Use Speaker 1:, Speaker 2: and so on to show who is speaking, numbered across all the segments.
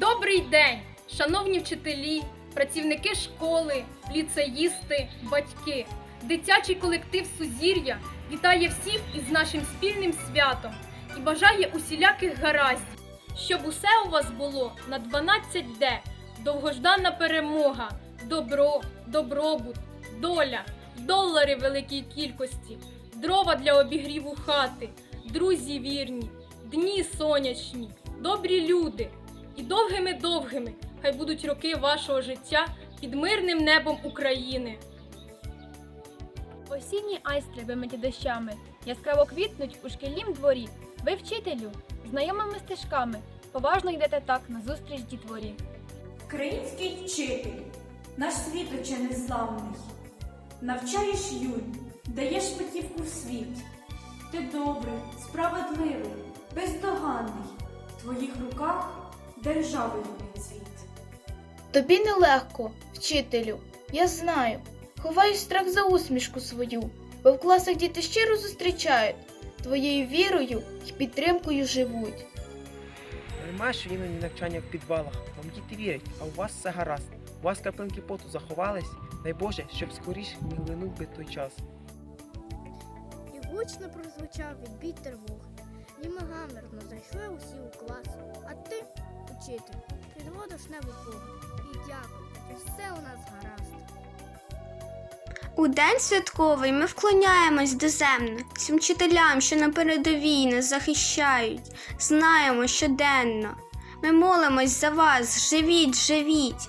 Speaker 1: Добрий день, шановні вчителі, працівники школи, ліцеїсти, батьки. Дитячий колектив Сузір'я вітає всіх із нашим спільним святом і бажає усіляких гараздів, щоб усе у вас було на 12D, довгождана перемога, добро, добробут, доля, долари великій кількості, дрова для обігріву хати, друзі вірні, дні сонячні, добрі люди. І довгими-довгими хай будуть роки вашого життя під мирним небом України.
Speaker 2: Осінні айстри вимиті дощами, яскраво квітнуть у шкільнім дворі. Ви вчителю, знайомими стежками, поважно йдете так назустріч дітворі.
Speaker 3: Український вчитель, наш світоче незламний, навчаєш юнь, даєш путівку в світ. Ти добрий, справедливий, бездоганний. В твоїх руках держави любить світ.
Speaker 4: Тобі нелегко, вчителю, я знаю. Ховаю страх за усмішку свою, бо в класах діти щиро зустрічають, твоєю вірою й підтримкою живуть.
Speaker 5: Маєш іноді навчання в підвалах, вам діти вірять, а у вас все гаразд. У вас краплинки поту заховались, дай Боже, щоб скоріш не глинув би той час.
Speaker 6: І гучно прозвучав відбій тривог. Німи гамерно зайшли усі у клас. А ти, учитель, підводиш небо Богу. І дякую, що все у нас гаразд.
Speaker 7: У день святковий ми вклоняємось доземно всім вчителям, що на передовій нас захищають. Знаємо щоденно. Ми молимось за вас, живіть, живіть.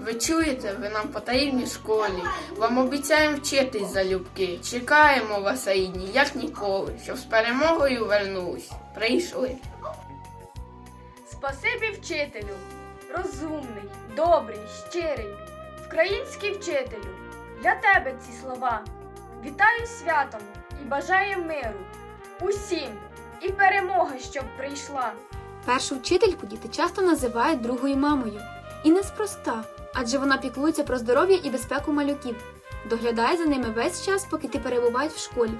Speaker 8: Ви чуєте, ви нам потрібні в школі. Вам обіцяємо вчитись залюбки. Чекаємо вас, рідні, як ніколи, щоб з перемогою вернулись. Прийшли.
Speaker 2: Спасибі вчителю, розумний, добрий, щирий, український вчителю. Для тебе ці слова. Вітаю святом і бажаю миру. Усім і перемоги, щоб прийшла.
Speaker 9: Першу вчительку діти часто називають другою мамою. І неспроста, адже вона піклується про здоров'я і безпеку малюків, доглядає за ними весь час, поки ти перебувають в школі.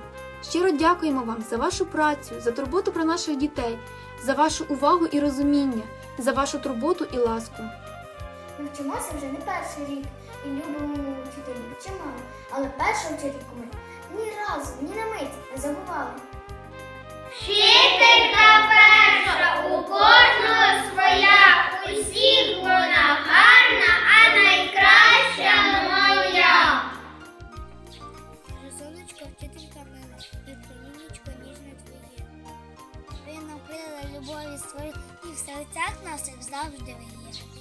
Speaker 9: Щиро дякуємо вам за вашу працю, за турботу про наших дітей, за вашу увагу і розуміння, за вашу турботу і ласку.
Speaker 10: Ми вчимося вже не перший рік і любимо вчителів чимало, але першу вчительку ми ні разу, ні на мить не забували.
Speaker 6: Любові свої, і в серцях наших завжди ви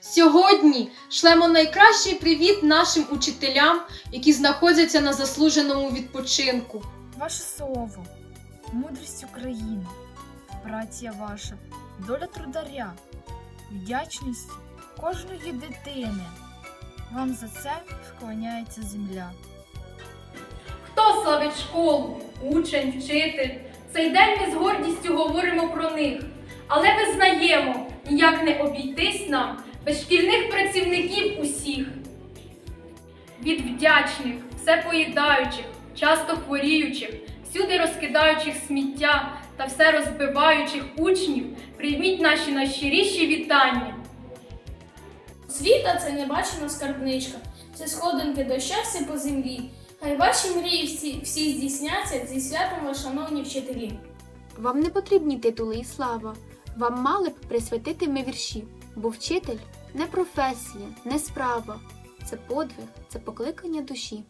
Speaker 1: Сьогодні шлемо найкращий привіт нашим учителям, які знаходяться на заслуженому відпочинку.
Speaker 2: Ваше слово, мудрість України, праця ваша, доля трударя, вдячність кожної дитини. Вам за це вклоняється земля.
Speaker 1: Хто славить школу, учень, вчитель? Цей день ми з гордістю говоримо про них. Але визнаємо, ніяк не обійтись нам без шкільних працівників усіх. Від вдячних, всепоїдаючих, часто хворіючих, всюди розкидаючих сміття та все розбиваючих учнів, прийміть наші найщиріші вітання.
Speaker 3: Освіта це небачена скарбничка, це сходинки до щастя по землі.
Speaker 11: Хай ваші мрії всі, всі здійсняться зі святом шановні вчителі.
Speaker 9: Вам не потрібні титули і слава. Вам мали б присвятити ми вірші, бо вчитель не професія, не справа. Це подвиг, це покликання душі.